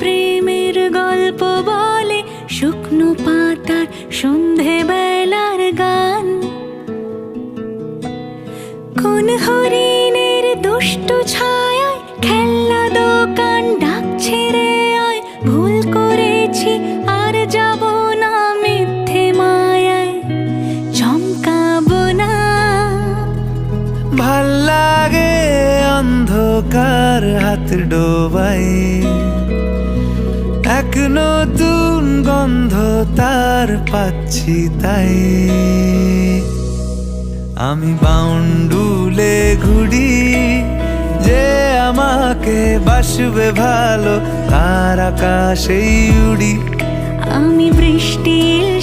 প্রেমের গল্প বলে, শুকনো পাতার সন্ধে বেলার গান। কোন হরিণের দুষ্ট ছায় খেলনা দোকান ডাকছে রে আয়, ভুল করেছি, আর যাব না মিথ্যে মায়ায়। চমকাবো না। ভালো লাগে অন্ধকার। ডোবাই এক নতুন গন্ধ তার পাচ্ছি তাই। আমি বাউন্ডুলে ঘুরি, যে আমাকে বাসবে ভালো, তার আকাশেই উড়ি। আমি বৃষ্টি এসে